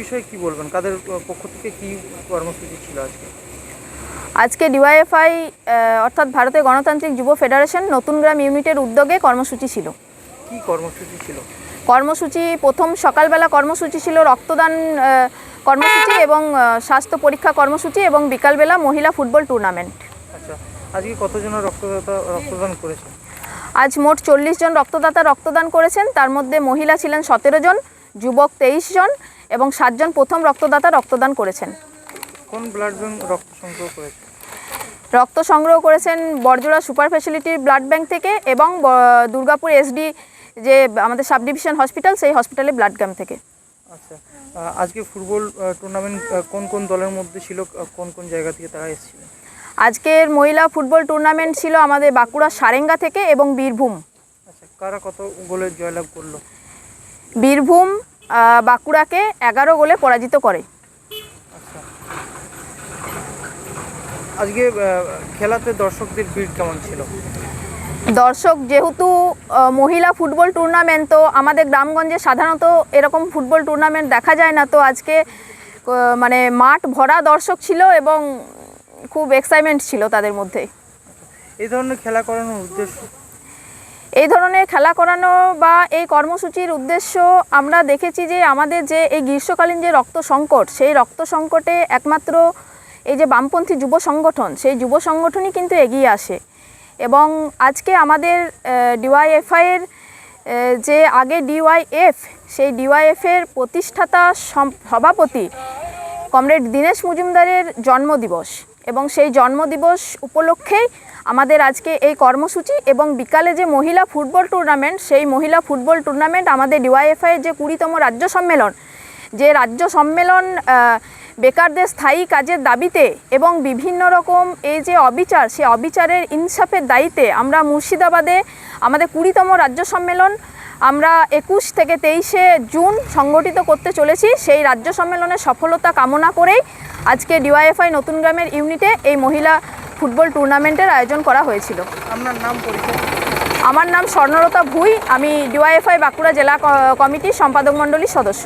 বিষয়ে কি বলবেন? কাদের পক্ষ থেকে কি কর্মসূচি ছিল আজকে? আজকে ডিওয়াইএফআই অর্থাৎ ভারতের গণতান্ত্রিক যুব ফেডারেশন নতুন গ্রাম ইউনিটের উদ্যোগে কর্মসূচি ছিল। কি কর্মসূচি ছিল? কর্মসূচি প্রথম সকালবেলা কর্মসূচি ছিল রক্তদান কর্মসূচি এবং স্বাস্থ্য পরীক্ষা কর্মসূচি এবং বিকালবেলা মহিলা ফুটবল টুর্নামেন্ট। আচ্ছা আজকে কতজনের রক্তদাতা রক্তদান করেছে আজ মোট চল্লিশ জন রক্তদাতা রক্তদান করেছেন। তার মধ্যে মহিলা ছিলেন সতেরো জন যুবক তেইশ জন এবং সাতজন প্রথম রক্তদাতা রক্তদান করেছেন। কোন ব্লাড ব্যাংক রক্ত সংগ্রহ করেছে? রক্ত সংগ্রহ করেছেন বরজোড়া সুপার ফ্যাসিলিটির ব্লাড ব্যাংক থেকে এবং দুর্গাপুর এসডি যে আমাদের সাব ডিভিশন হসপিটাল সেই হসপিটালে ব্লাড ক্যাম্প থেকে। আচ্ছা আজকে ফুটবল টুর্নামেন্ট কোন কোন দলের মধ্যে ছিল কোন কোন জায়গা থেকে তারা এসেছিল? আজকের মহিলা ফুটবল টুর্নামেন্ট ছিল আমাদের বাঁকুড়া সারেঙ্গা থেকে এবং বীরভূম। আচ্ছা কারা কত গোলের জয়লাভ করল? বীরভূম বাঁকুড়াকে এগারো গোলে পরাজিত করে। আজকে খেলাতে দর্শকদের ভিড় কেমন ছিল? দর্শক যেহেতু মহিলা ফুটবল টুর্নামেন্ট তো আমাদের গ্রামগঞ্জে সাধারণত এরকম ফুটবল টুর্নামেন্ট দেখা যায় না। তো আজকে মানে মাঠ ভরা দর্শক ছিল এবং খুব এক্সাইটমেন্ট ছিল তাদের মধ্যে। এই ধরনের খেলা করানোর উদ্দেশ্য? এই ধরনের খেলা করানো বা এই কর্মসূচির উদ্দেশ্য আমরা দেখেছি যে আমাদের যে এই গ্রীষ্মকালীন যে রক্ত সংকট, সেই রক্ত সংকটে একমাত্র এই যে বামপন্থী যুব সংগঠন, সেই যুব সংগঠনই কিন্তু এগিয়ে আসে। এবং আজকে আমাদের ডিওয়াইএফআইয়ের যে আগে ডিওয়াইএফ, সেই ডিওয়াইএফের প্রতিষ্ঠাতা সভাপতি কমরেড দীনেশ মজুমদারের জন্মদিবস। এবং সেই জন্মদিবস উপলক্ষেই আমাদের আজকে এই কর্মসূচি এবং বিকালে যে মহিলা ফুটবল টুর্নামেন্ট, সেই মহিলা ফুটবল টুর্নামেন্ট আমাদের ডিওয়াইএফআই যে কুড়িতম রাজ্য সম্মেলন, যে রাজ্য সম্মেলন বেকারদের স্থায়ী কাজের দাবিতে এবং বিভিন্ন রকম এই যে অবিচার সে অবিচারের ইনসাফের দায়িত্বে আমরা মুর্শিদাবাদে আমাদের কুড়িতম রাজ্য সম্মেলন আমরা একুশ থেকে তেইশে জুন সংগঠিত করতে চলেছি সেই রাজ্য সম্মেলনের সফলতা কামনা করেই আজকে ডিওয়াইএফআই নতুন গ্রামের ইউনিটে এই মহিলা ফুটবল টুর্নামেন্টের আয়োজন করা হয়েছিল। আপনার নাম পরিচয় আমার নাম স্বর্ণলতা ভুই আমি ডিওয়াইএফআই বাঁকুড়া জেলা কমিটির সম্পাদক মণ্ডলীর সদস্য।